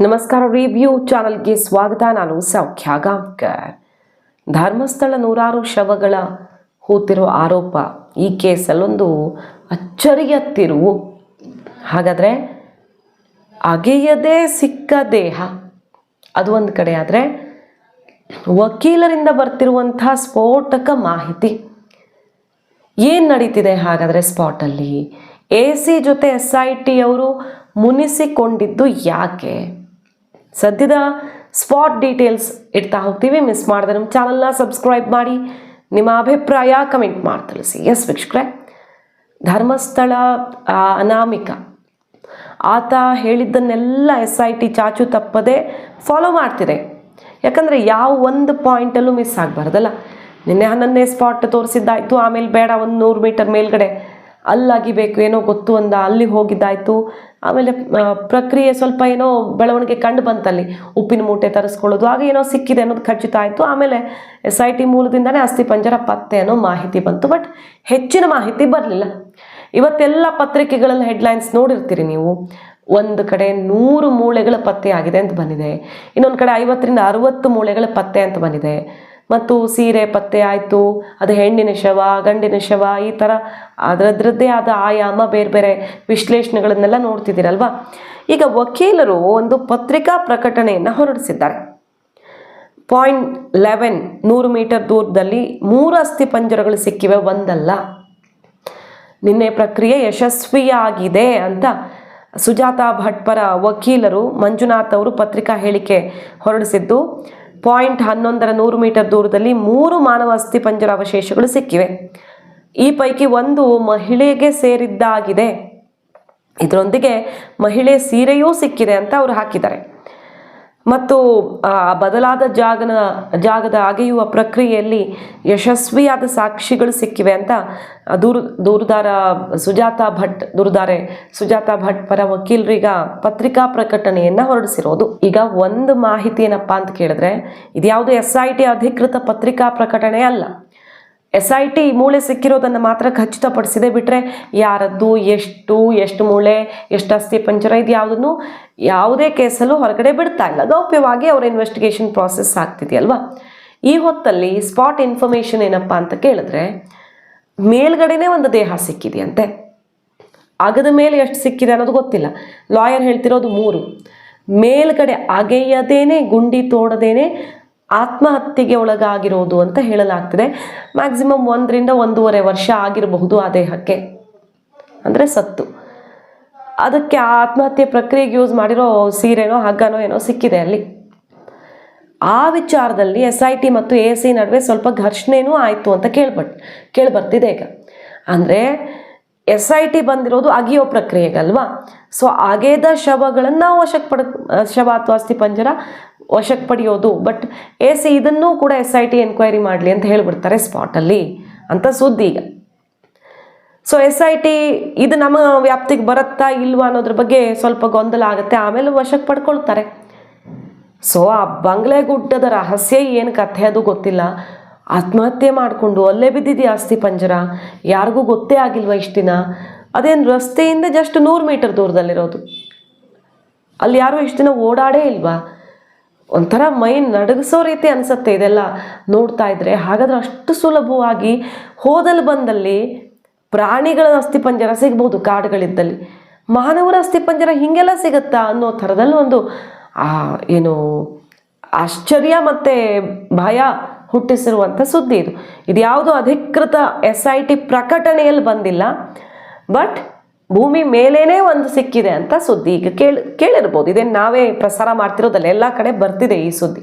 ನಮಸ್ಕಾರ ರಿವ್ಯೂ ಚಾನಲ್ಗೆ ಸ್ವಾಗತ. ನಾನು ಸೌಖ್ಯ ಗಾಂವ್ಕರ್. ಧರ್ಮಸ್ಥಳ ನೂರಾರು ಶವಗಳ ಹೂತಿರುವ ಆರೋಪ. ಈ ಕೇಸಲ್ಲೊಂದು ಅಚ್ಚರಿಯ ತಿರುವು. ಹಾಗಾದರೆ, ಅಗೆಯದೇ ಸಿಕ್ಕ ದೇಹ. ಅದು ಒಂದು ಕಡೆ ಆದರೆ, ವಕೀಲರಿಂದ ಬರ್ತಿರುವಂತಹ ಸ್ಫೋಟಕ ಮಾಹಿತಿ. ಏನು ನಡೀತಿದೆ ಹಾಗಾದರೆ ಸ್ಪಾಟಲ್ಲಿ? ಎ ಸಿ ಜೊತೆ ಎಸ್ ಐ ಟಿ ಅವರು ಮುನಿಸಿಕೊಂಡಿದ್ದು ಯಾಕೆ? ಸದ್ಯದ ಸ್ಪಾಟ್ ಡೀಟೇಲ್ಸ್ ಇಡ್ತಾ ಹೋಗ್ತೀವಿ. ಮಿಸ್ ಮಾಡಿದೆ ನಮ್ಮ ಚಾನಲ್ನ ಸಬ್ಸ್ಕ್ರೈಬ್ ಮಾಡಿ. ನಿಮ್ಮ ಅಭಿಪ್ರಾಯ ಕಮೆಂಟ್ ಮಾಡಿ ತಿಳಿಸಿ. ಎಸ್ ವೀಕ್ಷಕ್ರೆ, ಧರ್ಮಸ್ಥಳ ಅನಾಮಿಕ. ಆತ ಹೇಳಿದ್ದನ್ನೆಲ್ಲ ಎಸ್ ಐ ಟಿ ಚಾಚು ತಪ್ಪದೆ ಫಾಲೋ ಮಾಡ್ತಿದೆ. ಯಾಕಂದರೆ ಯಾವ ಒಂದು ಪಾಯಿಂಟಲ್ಲೂ ಮಿಸ್ ಆಗಬಾರ್ದಲ್ಲ. ನಿನ್ನೆ ಹನ್ನೊಂದನೇ ಸ್ಪಾಟ್ ತೋರಿಸಿದ್ದಾಯಿತು. ಆಮೇಲೆ ಬೇಡ, ಒಂದು ನೂರು ಮೀಟರ್ ಮೇಲ್ಗಡೆ ಅಲ್ಲಾಗಿಬೇಕು, ಏನೋ ಗೊತ್ತು ಅಂದ, ಅಲ್ಲಿ ಹೋಗಿದ್ದಾಯಿತು. ಆಮೇಲೆ ಪ್ರಕ್ರಿಯೆ ಸ್ವಲ್ಪ ಏನೋ ಬೆಳವಣಿಗೆ ಕಂಡು ಬಂತಲ್ಲಿ. ಉಪ್ಪಿನ ಮೂಟೆ ತರಿಸ್ಕೊಳ್ಳೋದು ಆಗ ಏನೋ ಸಿಕ್ಕಿದೆ ಅನ್ನೋದು ಖಚಿತ ಆಯಿತು. ಆಮೇಲೆ ಎಸ್ ಐ ಟಿ ಮೂಲದಿಂದನೇ ಅಸ್ಥಿ ಪಂಜರ ಪತ್ತೆ ಅನ್ನೋ ಮಾಹಿತಿ ಬಂತು, ಬಟ್ ಹೆಚ್ಚಿನ ಮಾಹಿತಿ ಬರಲಿಲ್ಲ. ಇವತ್ತೆಲ್ಲ ಪತ್ರಿಕೆಗಳಲ್ಲಿ ಹೆಡ್ಲೈನ್ಸ್ ನೋಡಿರ್ತೀರಿ ನೀವು. ಒಂದು ಕಡೆ ನೂರು ಮೂಳೆಗಳ ಪತ್ತೆ ಆಗಿದೆ ಅಂತ ಬಂದಿದೆ. ಇನ್ನೊಂದು ಕಡೆ ಐವತ್ತರಿಂದ ಅರುವತ್ತು ಮೂಳೆಗಳ ಪತ್ತೆ ಅಂತ ಬಂದಿದೆ. ಮತ್ತು ಸೀರೆ, ಪತ್ತೆ ಆಯಿತು, ಅದು ಹೆಣ್ಣಿನ ಶವ, ಗಂಡಿನ ಶವ, ಈ ಥರ ಅದರದ್ರದ್ದೇ ಆದ ಆಯಾಮ ಬೇರೆ ಬೇರೆ ವಿಶ್ಲೇಷಣೆಗಳನ್ನೆಲ್ಲ ನೋಡ್ತಿದ್ದೀರಲ್ವಾ? ಈಗ ವಕೀಲರು ಒಂದು ಪತ್ರಿಕಾ ಪ್ರಕಟಣೆಯನ್ನು ಹೊರಡಿಸಿದ್ದಾರೆ. ಪಾಯಿಂಟ್ ಲೆವೆನ್, ನೂರು ಮೀಟರ್ ದೂರದಲ್ಲಿ ಮೂರು ಅಸ್ಥಿ ಪಂಜರಗಳು ಸಿಕ್ಕಿವೆ, ಒಂದಲ್ಲ. ನಿನ್ನೆ ಪ್ರಕ್ರಿಯೆ ಯಶಸ್ವಿಯಾಗಿದೆ ಅಂತ ಸುಜಾತಾ ಭಟ್ ಪರ ವಕೀಲರು ಮಂಜುನಾಥ್ ಅವರು ಪತ್ರಿಕಾ ಹೇಳಿಕೆ ಹೊರಡಿಸಿದ್ದು ಪಾಯಿಂಟ್ ಹನ್ನೊಂದರ ನೂರು ಮೀಟರ್ ದೂರದಲ್ಲಿ ಮೂರು ಮಾನವ ಅಸ್ಥಿಪಂಜರ ಅವಶೇಷಗಳು ಸಿಕ್ಕಿವೆ. ಈ ಪೈಕಿ ಒಂದು ಮಹಿಳೆಗೆ ಸೇರಿದ್ದಾಗಿದೆ. ಇದರೊಂದಿಗೆ ಮಹಿಳೆ ಸೀರೆಯೂ ಸಿಕ್ಕಿದೆ ಅಂತ ಅವರು ಹಾಕಿದ್ದಾರೆ. ಮತ್ತು ಬದಲಾದ ಜಾಗನ, ಜಾಗದ ಅಗೆಯುವ ಪ್ರಕ್ರಿಯೆಯಲ್ಲಿ ಯಶಸ್ವಿಯಾದ ಸಾಕ್ಷಿಗಳು ಸಿಕ್ಕಿವೆ ಅಂತ ದೂರು, ದೂರುದಾರ ಸುಜಾತಾ ಭಟ್, ದೂರುದಾರೆ ಸುಜಾತಾ ಭಟ್ ಪರ ವಕೀಲರಿಗ ಪತ್ರಿಕಾ ಪ್ರಕಟಣೆಯನ್ನು ಹೊರಡಿಸಿರೋದು. ಈಗ ಒಂದು ಮಾಹಿತಿ ಏನಪ್ಪ ಅಂತ ಕೇಳಿದ್ರೆ, ಇದ್ಯಾವುದು ಎಸ್ ಐ ಟಿ ಅಧಿಕೃತ ಪತ್ರಿಕಾ ಪ್ರಕಟಣೆ ಅಲ್ಲ. ಎಸ್ ಐ ಟಿ ಮೂಳೆ ಸಿಕ್ಕಿರೋದನ್ನು ಮಾತ್ರ ಖಚಿತಪಡಿಸಿದೆ ಬಿಟ್ಟರೆ ಯಾರದ್ದು, ಎಷ್ಟು ಎಷ್ಟು ಮೂಳೆ, ಎಷ್ಟು ಅಸ್ಥಿ ಪಂಜರ, ಇದು ಯಾವುದನ್ನು ಯಾವುದೇ ಕೇಸಲ್ಲೂ ಹೊರಗಡೆ ಬಿಡ್ತಾ ಇಲ್ಲ. ಗೌಪ್ಯವಾಗಿ ಅವರ ಇನ್ವೆಸ್ಟಿಗೇಷನ್ ಪ್ರಾಸೆಸ್ ಆಗ್ತಿದೆಯಲ್ವಾ? ಈ ಹೊತ್ತಲ್ಲಿ ಸ್ಪಾಟ್ ಇನ್ಫಾರ್ಮೇಷನ್ ಏನಪ್ಪ ಅಂತ ಕೇಳಿದ್ರೆ, ಮೇಲ್ಗಡೆನೇ ಒಂದು ದೇಹ ಸಿಕ್ಕಿದೆಯಂತೆ. ಅಗದ ಮೇಲೆ ಎಷ್ಟು ಸಿಕ್ಕಿದೆ ಅನ್ನೋದು ಗೊತ್ತಿಲ್ಲ. ಲಾಯರ್ ಹೇಳ್ತಿರೋದು ಮೂರು. ಮೇಲ್ಗಡೆ ಅಗೆಯದೇನೆ, ಗುಂಡಿ ತೋಡದೇನೆ ಆತ್ಮಹತ್ಯೆಗೆ ಒಳಗಾಗಿರೋದು ಅಂತ ಹೇಳಲಾಗ್ತಿದೆ. ಮ್ಯಾಕ್ಸಿಮಮ್ ಒಂದರಿಂದ ಒಂದೂವರೆ ವರ್ಷ ಆಗಿರಬಹುದು ಆ ದೇಹಕ್ಕೆ. ಅಂದರೆ ಸತ್ತು. ಅದಕ್ಕೆ ಆ ಆತ್ಮಹತ್ಯೆ ಪ್ರಕ್ರಿಯೆಗೆ ಯೂಸ್ ಮಾಡಿರೋ ಸೀರೆನೋ, ಹಗ್ಗನೋ ಏನೋ ಸಿಕ್ಕಿದೆ ಅಲ್ಲಿ. ಆ ವಿಚಾರದಲ್ಲಿ ಎಸ್ ಐ ಟಿ ಮತ್ತು ಎ ಸಿ ನಡುವೆ ಸ್ವಲ್ಪ ಘರ್ಷಣೆನೂ ಆಯಿತು ಅಂತ ಕೇಳ್ಬಟ್, ಕೇಳ್ಬರ್ತಿದೆ ಈಗ. ಅಂದರೆ ಎಸ್ ಐ ಟಿ ಬಂದಿರೋದು ಅಗಿಯೋ ಪ್ರಕ್ರಿಯೆಗಲ್ವಾ? ಸೊ ಅಗೆದ ಶವಗಳನ್ನು ವಶಕ್ಕೆ ಪಡ ಶವ ಅಥವಾ ಅಸ್ಥಿ ಪಂಜರ ವಶಕ್ಕೆ ಪಡೆಯೋದು ಬಟ್ ಎ ಸಿ ಇದನ್ನೂ ಕೂಡ ಎಸ್ ಐ ಟಿ ಎನ್ಕ್ವೈರಿ ಮಾಡಲಿ ಅಂತ ಹೇಳಿಬಿಡ್ತಾರೆ ಸ್ಪಾಟಲ್ಲಿ. ಅಂತ ಸುದ್ದಿ ಈಗ. ಸೊ ಎಸ್ ಐ ಟಿ ಇದು ನಮ್ಮ ವ್ಯಾಪ್ತಿಗೆ ಬರುತ್ತಾ ಇಲ್ವಾ ಅನ್ನೋದ್ರ ಬಗ್ಗೆ ಸ್ವಲ್ಪ ಗೊಂದಲ ಆಗುತ್ತೆ. ಆಮೇಲೆ ವಶಕ್ಕೆ ಪಡ್ಕೊಳ್ತಾರೆ ಸೊ ಆ ಬಂಗ್ಲೆ ಗುಡ್ಡದ ರಹಸ್ಯ ಏನು ಕಥೆ ಅದು ಗೊತ್ತಿಲ್ಲ. ಆತ್ಮಹತ್ಯೆ ಮಾಡಿಕೊಂಡು ಅಲ್ಲೇ ಬಿದ್ದಿದೆಯಾ ಆಸ್ತಿ ಪಂಜರ? ಯಾರಿಗೂ ಗೊತ್ತೇ ಆಗಿಲ್ವ ಇಷ್ಟು ದಿನ ಅದೇನು ರಸ್ತೆಯಿಂದ ಜಸ್ಟ್ ನೂರು ಮೀಟರ್ ದೂರದಲ್ಲಿರೋದು. ಅಲ್ಲಿ ಯಾರೂ ಇಷ್ಟು ದಿನ ಓಡಾಡೇ ಇಲ್ವಾ? ಒಂಥರ ಮೈ ನಡಗಿಸೋ ರೀತಿ ಅನಿಸುತ್ತೆ ಇದೆಲ್ಲ ನೋಡ್ತಾ ಇದ್ರೆ. ಹಾಗಾದ್ರೆ ಅಷ್ಟು ಸುಲಭವಾಗಿ ಹೋದಲ್ಲಿ ಬಂದಲ್ಲಿ ಪ್ರಾಣಿಗಳ ಅಸ್ಥಿಪಂಜರ ಸಿಗ್ಬೋದು ಕಾಡುಗಳಿದ್ದಲ್ಲಿ. ಮಾನವರ ಅಸ್ಥಿಪಂಜರ ಹೀಗೆಲ್ಲ ಸಿಗುತ್ತಾ ಅನ್ನೋ ಥರದಲ್ಲಿ ಒಂದು ಏನು, ಆಶ್ಚರ್ಯ ಮತ್ತು ಭಯ ಹುಟ್ಟಿಸಿರುವಂಥ ಸುದ್ದಿ ಇದು. ಇದು ಯಾವುದೋ ಅಧಿಕೃತ ಎಸ್ ಐ ಟಿ ಪ್ರಕಟಣೆಯಲ್ಲಿ ಬಂದಿಲ್ಲ. ಬಟ್ ಭೂಮಿ ಮೇಲೇನೇ ಒಂದು ಸಿಕ್ಕಿದೆ ಅಂತ ಸುದ್ದಿ ಈಗ ಕೇಳಿ, ಕೇಳಿರ್ಬೋದು. ಇದೇನು ನಾವೇ ಪ್ರಸಾರ ಮಾಡ್ತಿರೋದಲ್ಲ, ಎಲ್ಲ ಕಡೆ ಬರ್ತಿದೆ ಈ ಸುದ್ದಿ.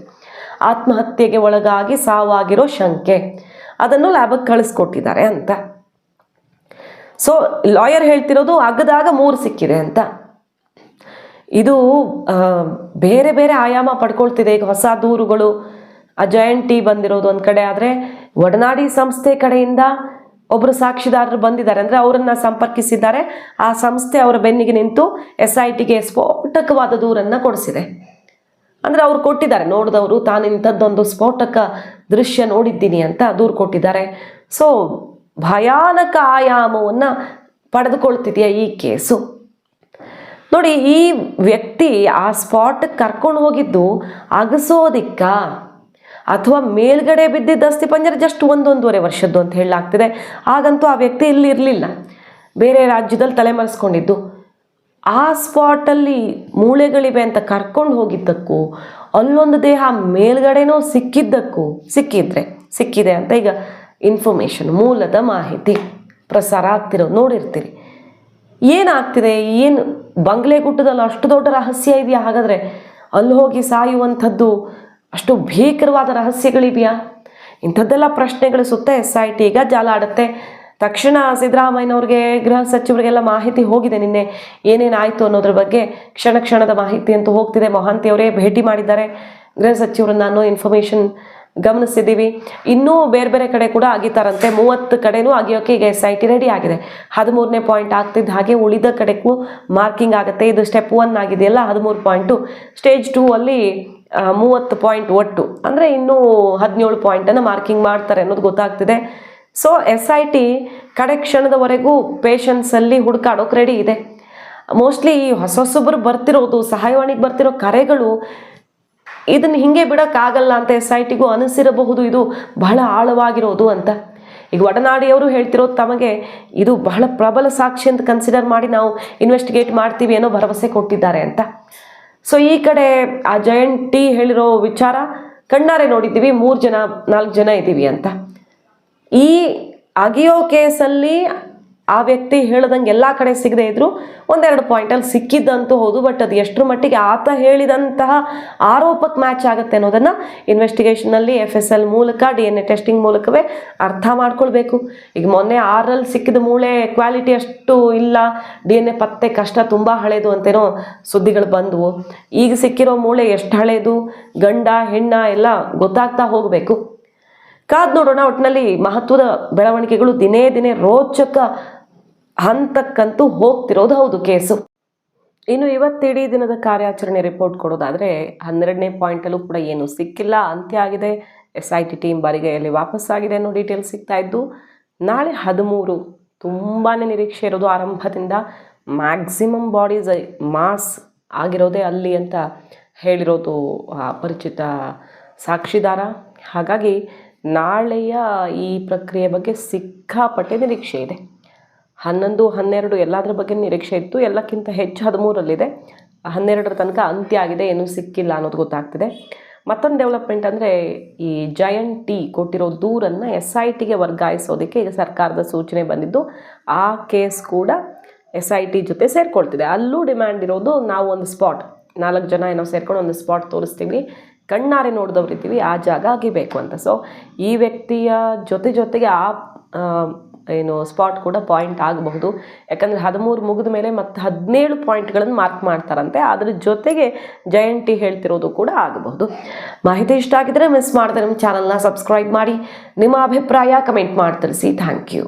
ಆತ್ಮಹತ್ಯೆಗೆ ಒಳಗಾಗಿ ಸಾವಾಗಿರೋ ಶಂಕೆ. ಅದನ್ನು ಲ್ಯಾಬಕ್ಕೆ ಕಳಿಸ್ಕೊಟ್ಟಿದ್ದಾರೆ ಅಂತ. ಸೊ ಲಾಯರ್ ಹೇಳ್ತಿರೋದು ಅಗದಾಗ ಮೂರು ಸಿಕ್ಕಿದೆ ಅಂತ. ಇದು ಬೇರೆ ಬೇರೆ ಆಯಾಮ ಪಡ್ಕೊಳ್ತಿದೆ. ಈಗ ಹೊಸ ದೂರುಗಳು ಅಜಯಂಟ್ ಟಿ ಬಂದಿರೋದು ಒಂದು ಕಡೆ ಆದರೆ ಒಡನಾಡಿ ಸಂಸ್ಥೆ ಕಡೆಯಿಂದ ಒಬ್ಬರು ಸಾಕ್ಷಿದಾರರು ಬಂದಿದ್ದಾರೆ. ಅಂದರೆ ಅವರನ್ನು ಸಂಪರ್ಕಿಸಿದ್ದಾರೆ. ಆ ಸಂಸ್ಥೆ ಅವರ ಬೆನ್ನಿಗೆ ನಿಂತು ಎಸ್ ಐ ಟಿಗೆ ಸ್ಫೋಟಕವಾದ ದೂರನ್ನು ಕೊಡಿಸಿದೆ. ಅಂದರೆ ಅವ್ರು ಕೊಟ್ಟಿದ್ದಾರೆ. ನೋಡಿದವರು, ತಾನು ಇಂಥದ್ದೊಂದು ಸ್ಫೋಟಕ ದೃಶ್ಯ ನೋಡಿದ್ದೀನಿ ಅಂತ ದೂರು ಕೊಟ್ಟಿದ್ದಾರೆ. ಸೊ ಭಯಾನಕ ಆಯಾಮವನ್ನು ಪಡೆದುಕೊಳ್ತಿದೆಯಾ ಈ ಕೇಸು? ನೋಡಿ, ಈ ವ್ಯಕ್ತಿ ಆ ಸ್ಪಾಟ್ ಕರ್ಕೊಂಡು ಹೋಗಿದ್ದು ಅಗಸೋದಿಕ್ಕ? ಅಥವಾ ಮೇಲ್ಗಡೆ ಬಿದ್ದಿದ್ದ ಅಸ್ಥಿ ಪಂಜರ ಜಸ್ಟ್ ಒಂದೊಂದೂವರೆ ವರ್ಷದ್ದು ಅಂತ ಹೇಳಲಾಗ್ತಿದೆ. ಹಾಗಂತೂ ಆ ವ್ಯಕ್ತಿ ಇಲ್ಲಿ ಇರಲಿಲ್ಲ. ಬೇರೆ ರಾಜ್ಯದಲ್ಲಿ ತಲೆಮರೆಸ್ಕೊಂಡಿದ್ದು. ಆ ಸ್ಪಾಟಲ್ಲಿ ಮೂಳೆಗಳಿವೆ ಅಂತ ಕರ್ಕೊಂಡು ಹೋಗಿದ್ದಕ್ಕೂ, ಅಲ್ಲೊಂದು ದೇಹ ಮೇಲ್ಗಡೆನೋ ಸಿಕ್ಕಿದ್ದಕ್ಕೂ, ಸಿಕ್ಕಿದ್ರೆ, ಸಿಕ್ಕಿದೆ ಅಂತ ಈಗ ಇನ್ಫಾರ್ಮೇಷನ್ ಮೂಲದ ಮಾಹಿತಿ, ಪ್ರಸಾರ ಆಗ್ತಿರೋದು ನೋಡಿರ್ತೀರಿ. ಏನಾಗ್ತಿದೆ? ಏನು ಬಂಗ್ಲೆ ಗುಡ್ಡದಲ್ಲಿ ಅಷ್ಟು ದೊಡ್ಡ ರಹಸ್ಯ ಇದೆಯಾ? ಹಾಗಾದರೆ ಅಲ್ಲಿ ಹೋಗಿ ಸಾಯುವಂಥದ್ದು ಅಷ್ಟು ಭೀಕರವಾದ ರಹಸ್ಯಗಳಿವೆಯಾ? ಇಂಥದ್ದೆಲ್ಲ ಪ್ರಶ್ನೆಗಳು ಸುತ್ತ ಎಸ್ ಐ ಟಿ ಈಗ ಜಾಲ ಆಡುತ್ತೆ ತಕ್ಷಣ ಸಿದ್ದರಾಮಯ್ಯನವ್ರಿಗೆ, ಗೃಹ ಸಚಿವರಿಗೆಲ್ಲ ಮಾಹಿತಿ ಹೋಗಿದೆ ನಿನ್ನೆ. ಏನೇನಾಯಿತು ಅನ್ನೋದ್ರ ಬಗ್ಗೆ ಕ್ಷಣ ಕ್ಷಣದ ಮಾಹಿತಿ ಅಂತೂ ಹೋಗ್ತಿದೆ. ಮೊಹಾಂತಿ ಅವರೇ ಭೇಟಿ ಮಾಡಿದ್ದಾರೆ. ಗೃಹ ಸಚಿವರನ್ನ ಅನ್ನೋ ಇನ್ಫಾರ್ಮೇಷನ್ ಗಮನಿಸಿದ್ದೀವಿ. ಇನ್ನೂ ಬೇರೆ ಬೇರೆ ಕಡೆ ಕೂಡ ಅಗಿತಾರಂತೆ ಮೂವತ್ತು ಕಡೆನೂ ಆಗಿಯೋಕೆ ಈಗ ಎಸ್ ಐ ಟಿ ರೆಡಿ ಆಗಿದೆ. ಹದಿಮೂರನೇ ಪಾಯಿಂಟ್ ಆಗ್ತಿದ್ದ ಹಾಗೆ ಉಳಿದ ಕಡೆಗೂ ಮಾರ್ಕಿಂಗ್ ಆಗುತ್ತೆ. ಇದು ಸ್ಟೆಪ್ ಒನ್ ಆಗಿದೆಯಲ್ಲ, ಹದಿಮೂರು ಪಾಯಿಂಟು ಸ್ಟೇಜ್ ಟೂ ಅಲ್ಲಿ ಮೂವತ್ತು ಪಾಯಿಂಟ್ ಒಟ್ಟು. ಅಂದರೆ ಇನ್ನೂ ಹದಿನೇಳು ಪಾಯಿಂಟನ್ನು ಮಾರ್ಕಿಂಗ್ ಮಾಡ್ತಾರೆ ಅನ್ನೋದು ಗೊತ್ತಾಗ್ತಿದೆ. ಸೊ ಎಸ್ ಐ ಟಿ ಕಡೆ ಕ್ಷಣದವರೆಗೂ ಪೇಷನ್ಸಲ್ಲಿ ಹುಡುಕಾಡೋಕೆ ರೆಡಿ ಇದೆ. ಮೋಸ್ಟ್ಲಿ ಈ ಹೊಸ ಹೊಸೊಬ್ಬರು ಬರ್ತಿರೋದು, ಸಹಾಯವಾಣಿಗೆ ಬರ್ತಿರೋ ಕರೆಗಳು ಇದನ್ನು ಹಿಂಗೆ ಬಿಡೋಕ್ಕಾಗಲ್ಲ ಅಂತ ಎಸ್ ಐ ಟಿಗೂ ಅನಿಸಿರಬಹುದು, ಇದು ಬಹಳ ಆಳವಾಗಿರೋದು ಅಂತ. ಈಗ ಒಡನಾಡಿಯವರು ಹೇಳ್ತಿರೋದು ತಮಗೆ, ಇದು ಬಹಳ ಪ್ರಬಲ ಸಾಕ್ಷಿ ಅಂತ ಕನ್ಸಿಡರ್ ಮಾಡಿ ನಾವು ಇನ್ವೆಸ್ಟಿಗೇಟ್ ಮಾಡ್ತೀವಿ ಅನ್ನೋ ಭರವಸೆ ಕೊಟ್ಟಿದ್ದಾರೆ ಅಂತ. ಸೊ ಈ ಕಡೆ ಆ ಜಯಂಟ್ ಹೇಳಿರೋ ವಿಚಾರ ಕಣ್ಣಾರೆ ನೋಡಿದ್ದೀವಿ, ಮೂರು ಜನ, ನಾಲ್ಕು ಜನ ಇದ್ದೀವಿ ಅಂತ. ಈ ಅಗಿಯೋ ಕೇಸಲ್ಲಿ ಆ ವ್ಯಕ್ತಿ ಹೇಳ್ದಂಗೆ ಎಲ್ಲ ಕಡೆ ಸಿಗದೆ ಇದ್ರು ಒಂದೆರಡು ಪಾಯಿಂಟಲ್ಲಿ ಸಿಕ್ಕಿದ್ದಂತೂ ಹೌದು ಬಟ್ ಅದು ಎಷ್ಟರ ಮಟ್ಟಿಗೆ ಆತ ಹೇಳಿದಂತಹ ಆರೋಪಕ್ಕೆ ಮ್ಯಾಚ್ ಆಗುತ್ತೆ ಅನ್ನೋದನ್ನು ಇನ್ವೆಸ್ಟಿಗೇಷನಲ್ಲಿ ಎಫ್ ಎಸ್ ಎಲ್ ಮೂಲಕ ಡಿ ಎನ್ ಎ ಟೆಸ್ಟಿಂಗ್ ಮೂಲಕವೇ ಅರ್ಥ ಮಾಡ್ಕೊಳ್ಬೇಕು. ಈಗ ಮೊನ್ನೆ ಆರಲ್ಲಿ ಸಿಕ್ಕಿದ ಮೂಳೆ ಕ್ವಾಲಿಟಿ ಅಷ್ಟು ಇಲ್ಲ ಡಿ ಎನ್ ಎ ಪತ್ತೆ ಕಷ್ಟ ತುಂಬ ಹಳೇದು ಅಂತೇನೋ ಸುದ್ದಿಗಳು ಬಂದವು. ಈಗ ಸಿಕ್ಕಿರೋ ಮೂಳೆ ಎಷ್ಟು ಹಳೇದು, ಗಂಡ, ಹೆಣ್ಣ ಎಲ್ಲ ಗೊತ್ತಾಗ್ತಾ ಹೋಗಬೇಕು. ಕಾದ್ ನೋಡೋಣ ಒಟ್ಟಿನಲ್ಲಿ ಮಹತ್ವದ ಬೆಳವಣಿಗೆಗಳು ದಿನೇ ದಿನೇ ರೋಚಕ ಹಂತಕ್ಕಂತೂ ಹೋಗ್ತಿರೋದು ಹೌದು ಕೇಸು. ಇನ್ನು ಇವತ್ತಿಡೀ ದಿನದ ಕಾರ್ಯಾಚರಣೆ ರಿಪೋರ್ಟ್ ಕೊಡೋದಾದರೆ ಹನ್ನೆರಡನೇ ಪಾಯಿಂಟಲ್ಲೂ ಕೂಡ ಏನು ಸಿಕ್ಕಿಲ್ಲ, ಅಂತ್ಯ ಆಗಿದೆ. ಎಸ್ ಐ ಟಿ ಟೀಮ್ ಬಾರಿಗೆಯಲ್ಲಿ ವಾಪಸ್ ಆಗಿದೆ ಅನ್ನೋ ಡೀಟೇಲ್ಸ್ ಸಿಗ್ತಾ ಇದ್ದು, ನಾಳೆ ಹದಿಮೂರು ತುಂಬಾ ನಿರೀಕ್ಷೆ ಇರೋದು ಆರಂಭದಿಂದ ಮ್ಯಾಕ್ಸಿಮಮ್ ಬಾಡೀಸ್ ಮಾಸ್ ಆಗಿರೋದೇ ಅಲ್ಲಿ ಅಂತ ಹೇಳಿರೋದು ಅಪರಿಚಿತ ಪರಿಚಿತ ಸಾಕ್ಷಿದಾರ. ಹಾಗಾಗಿ ನಾಳೆಯ ಈ ಪ್ರಕ್ರಿಯೆ ಬಗ್ಗೆ ಸಿಕ್ಕಾಪಟ್ಟೆ ನಿರೀಕ್ಷೆ ಇದೆ. ಹನ್ನೊಂದು ಹನ್ನೆರಡು ಎಲ್ಲದರ ಬಗ್ಗೆ ನಿರೀಕ್ಷೆ ಇತ್ತು. ಎಲ್ಲಕ್ಕಿಂತ ಹೆಚ್ಚು ಹದಿಮೂರಲ್ಲಿದೆ. ಹನ್ನೆರಡರ ತನಕ ಅಂತ್ಯ ಆಗಿದೆ ಏನೂ ಸಿಕ್ಕಿಲ್ಲ ಅನ್ನೋದು ಗೊತ್ತಾಗ್ತಿದೆ. ಮತ್ತೊಂದು ಡೆವಲಪ್ಮೆಂಟ್ ಅಂದರೆ ಈ ಜಯಂಟ್ ಟಿ ಕೊಟ್ಟಿರೋ ದೂರನ್ನು ಎಸ್ ಐ ಟಿಗೆ ವರ್ಗಾಯಿಸೋದಕ್ಕೆ ಈಗ ಸರ್ಕಾರದ ಸೂಚನೆ ಬಂದಿದ್ದು ಆ ಕೇಸ್ ಕೂಡ ಎಸ್ ಐ ಟಿ ಜೊತೆ ಸೇರ್ಕೊಳ್ತಿದೆ. ಅಲ್ಲೂ ಡಿಮ್ಯಾಂಡ್ ಇರೋದು ನಾವು ಒಂದು ಸ್ಪಾಟ್ ನಾಲ್ಕು ಜನ ಏನೋ ಸೇರ್ಕೊಂಡು ಒಂದು ಸ್ಪಾಟ್ ತೋರಿಸ್ತೀವಿ ಕಣ್ಣಾರೆ ನೋಡಿದವ್ರಿದ್ದೀವಿ ಆ ಜಾಗ ಆಗಿಬೇಕು ಅಂತ. ಸೊ ಈ ವ್ಯಕ್ತಿಯ ಜೊತೆ ಜೊತೆಗೆ ಆ ಆ, ಏನು ಸ್ಪಾಟ್ ಕೂಡ ಪಾಯಿಂಟ್ ಆಗಬಹುದು. ಯಾಕಂದರೆ ಹದಿಮೂರು ಮುಗಿದ ಮೇಲೆ ಮತ್ತು ಹದಿನೇಳು ಪಾಯಿಂಟ್ಗಳನ್ನು ಮಾರ್ಕ್ ಮಾಡ್ತಾರಂತೆ. ಅದ್ರ ಜೊತೆಗೆ ಜಯಂಟಿ ಹೇಳ್ತಿರೋದು ಕೂಡ ಆಗಬಹುದು. ಮಾಹಿತಿ ಇಷ್ಟ ಆಗಿದ್ರೆ ಮಿಸ್ ಮಾಡಿದ್ರೆ ನಮ್ಮ ಚಾನಲ್ನ ಸಬ್ಸ್ಕ್ರೈಬ್ ಮಾಡಿ. ನಿಮ್ಮ ಅಭಿಪ್ರಾಯ ಕಮೆಂಟ್ ಮಾಡಿ ತಿಳಿಸಿ ಥ್ಯಾಂಕ್ ಯು